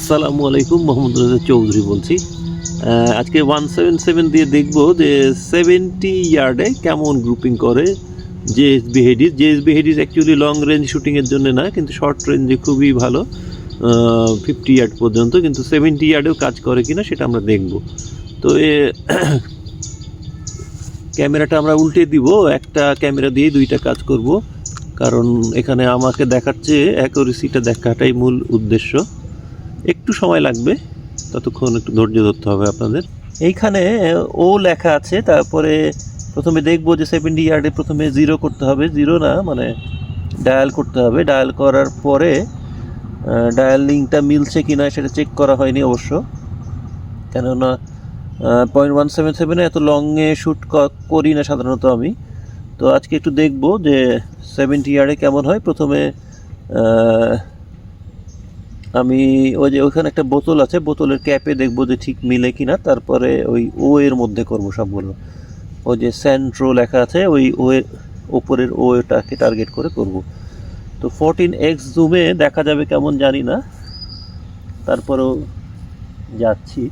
আসসালামু আলাইকুম, মোহাম্মদ রাজা চৌধুরী বলছি। আজকে ওয়ান সেভেন সেভেন দিয়ে দেখব যে সেভেন্টি ইয়ার্ডে কেমন গ্রুপিং করে JSB Hades JSB Hades actually long range শুটিংয়ের জন্য না, কিন্তু শর্ট রেঞ্জে খুবই ভালো ফিফটি ইয়ার্ড পর্যন্ত, কিন্তু সেভেন্টি ইয়ার্ডেও কাজ করে কিনা সেটা আমরা দেখব। তো এ ক্যামেরাটা আমরা উল্টে দিব, একটা ক্যামেরা দিয়ে দুইটা কাজ করব, কারণ এখানে আমাকে দেখাচ্ছে অ্যাকুরেসিটা দেখাটাই মূল উদ্দেশ্য। একটু সময় লাগবে, ততক্ষণ একটু ধৈর্য ধরতে হবে আপনাদের। এইখানে, ও লেখা আছে, তারপরে প্রথমে দেখব যে সেভেন্টি ইয়ার্ডে প্রথমে জিরো করতে হবে। জিরো না মানে ডায়াল করতে হবে। ডায়াল করার পরে ডায়াল লিঙ্কটা মিলছে কি না সেটা চেক করা হয়নি অবশ্য। কেননা পয়েন্ট ওয়ান সেভেন সেভেনে এত লংয়ে শ্যুট করি না সাধারণত আমি। তো আজকে একটু দেখব যে সেভেন্টি ইয়ার্ডে কেমন হয়। প্রথমে আমি ওই যে ওখানে একটা বোতল আছে, বোতলের ক্যাপে দেখব যে ঠিক মিলে কি না তারপরে ওই ও এর মধ্যে করব সবগুলো। ওই যে স্যান্ট্রো লেখা আছে, ওই ও এর ওপরের ও এটাকে টার্গেট করে করব। তো ফোরটিন এক্স জুমে দেখা যাবে কেমন জানি না। তারপরেও যাচ্ছি।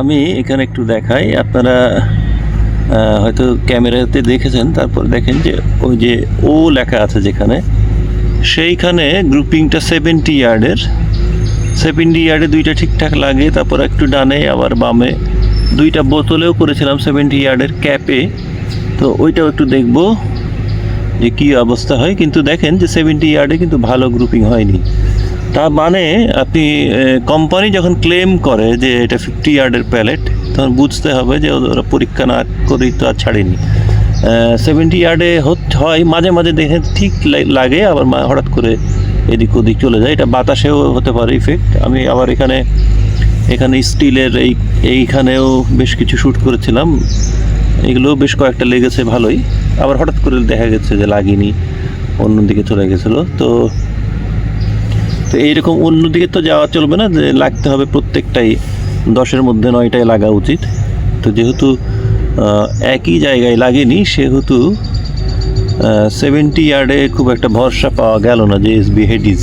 আমি এখানে একটু দেখাই। আপনারা হয়তো ক্যামেরাতে দেখেছেন, তারপর দেখেন যে ওই যে ও লেখা আছে যেখানে, সেইখানে গ্রুপিংটা সেভেন্টি ইয়ার্ডের সেভেন্টি ইয়ার্ডে দুইটা ঠিকঠাক লাগে, তারপর একটু ডানে, আবার বামে। দুইটা বোতলেও করেছিলাম সেভেন্টি ইয়ার্ডের ক্যাপে। তো ওইটাও একটু দেখব যে কী অবস্থা হয়। কিন্তু দেখেন যে সেভেন্টি ইয়ার্ডে কিন্তু ভালো গ্রুপিং হয়নি। তার মানে আপনি কোম্পানি যখন ক্লেম করে যে এটা ফিফটি ইয়ার্ডের প্যালেট তখন বুঝতে হবে যে ওরা পরীক্ষা না করেই তো আর ছাড়েনি। সেভেন্টি ইয়ার্ডে হয়, মাঝে মাঝে দেখে ঠিক লাগে, আবার হঠাৎ করে এদিক ওদিক চলে যায়। এটা বাতাসেও হতে পারে ইফেক্ট আমি আবার এখানে এখানে স্টিলের এই, এইখানেও বেশ কিছু শ্যুট করেছিলাম। এগুলো বেশ কয়েকটা লেগেছে ভালোই। আবার হঠাৎ করে দেখা গেছে যে লাগেনি, অন্যদিকে চলে গেছিল। তো তো এইরকম অন্যদিকে তো যাওয়া চলবে না, যে লাগতে হবে প্রত্যেকটাই, দশের মধ্যে নয়টাই লাগা উচিত। তো যেহেতু একই জায়গায় লাগেনি, সেহেতু সেভেন্টি ইয়ার্ডে খুব একটা ভরসা পাওয়া গেল না যে এসবি হেডিজ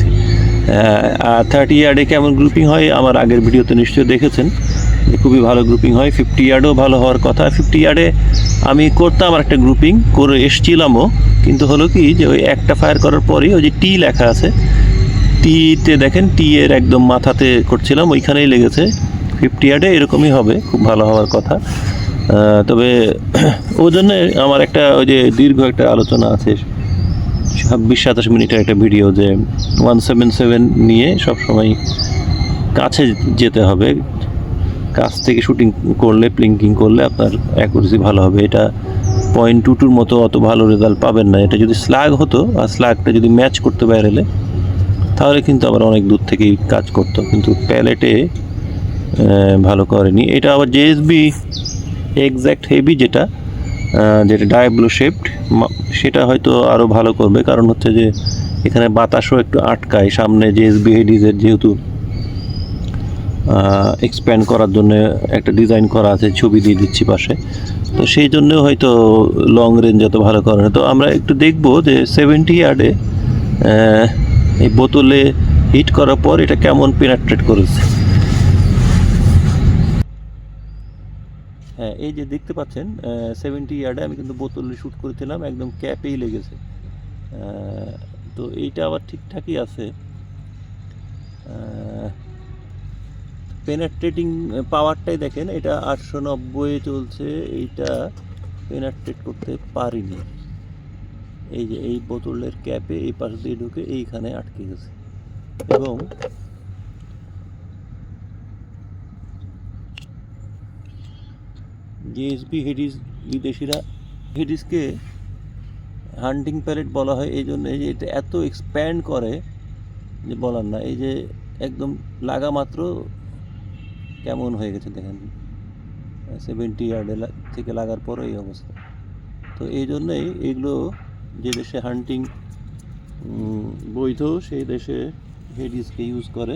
আর থার্টি ইয়ার্ডে কেমন গ্রুপিং হয়, আমার আগের ভিডিওতে নিশ্চয়ই দেখেছেন। খুবই ভালো গ্রুপিং হয় ফিফটি ইয়ার্ডেও ভালো হওয়ার কথা। ফিফটি ইয়ার্ডে আমি করতাম আর একটা গ্রুপিং করে এসছিলামও, কিন্তু হলো কি যে ওই একটা ফায়ার করার পরেই ওই যে টি লেখা আছে টিতে দেখেন, টি এর একদম মাথাতে করছিলাম, ওইখানেই লেগেছে। ফিফটি ইয়ার্ডে এরকমই হবে, খুব ভালো হওয়ার কথা। তবে ওই জন্য আমার একটা ওই যে দীর্ঘ একটা আলোচনা আছে, ছাব্বিশ, সাতাশ মিনিটের একটা ভিডিও যে ওয়ান সেভেন সেভেন নিয়ে সবসময় কাছে যেতে হবে। কাছ থেকে শুটিং করলে, প্লিঙ্কিং করলে আপনার অ্যাকুরেসি ভালো হবে। এটা পয়েন্ট টু টুর মতো অত ভালো রেজাল্ট পাবেন না। এটা যদি স্লাগ হতো, আর স্ল্যাগটা যদি ম্যাচ করতে পারলে তাহলে কিন্তু আবার অনেক দূর থেকেই কাজ করতো, কিন্তু প্যালেটে ভালো করেনি। এটা আবার জেএসবি এক্স্যাক্ট হেভি যেটা যেটা ডায়াব্লো শেপড সেটা হয়তো আরও ভালো করবে, কারণ হচ্ছে যে এখানে বাতাসও একটু আটকায়, সামনে জেএসবি হেডিজের যেহেতু এক্সপ্যান্ড করার জন্য একটা ডিজাইন করা আছে, ছবি দিয়ে দিচ্ছি পাশে। তো সেই জন্য হয়তো লং রেঞ্জ অত ভালো করে না। তো আমরা একটু দেখব যে সেভেন্টি ইয়ার্ডে এই বোতলে হিট করার পর এটা কেমন পেনাট্রেট করেছে? হ্যাঁ এই যে দেখতে পাচ্ছেন সেভেন্টি ইয়ার্ডে আমি কিন্তু বোতলে শ্যুট করেছিলাম, একদম ক্যাপেই লেগেছে। তো এইটা আবার ঠিকঠাকই আছে। পেনাট্রেটিং পাওয়ারটাই দেখেন, এটা আটশো নব্বই চলছে, এইটা পেনাট্রেট করতে পারিনি। এই যে এই বোতলের ক্যাপে এই পাশ দিয়ে ঢুকে এইখানে আটকে গেছে। এবং জিএসবি হেডিস বিদেশিরা হেডিসকে হান্টিং প্যালেট বলা হয়। এই জন্য যে এটা এত এক্সপ্যান্ড করে যে বলার না। এই যে একদম লাগা মাত্র কেমন হয়ে গেছে দেখেন। সেভেন্টি ইয়ার্ডে থেকে লাগার পরও এই অবস্থা। তো এই জন্যই এগুলো যে দেশে হান্টিং বৈধ সেই দেশে হেডিসকে ইউজ করে।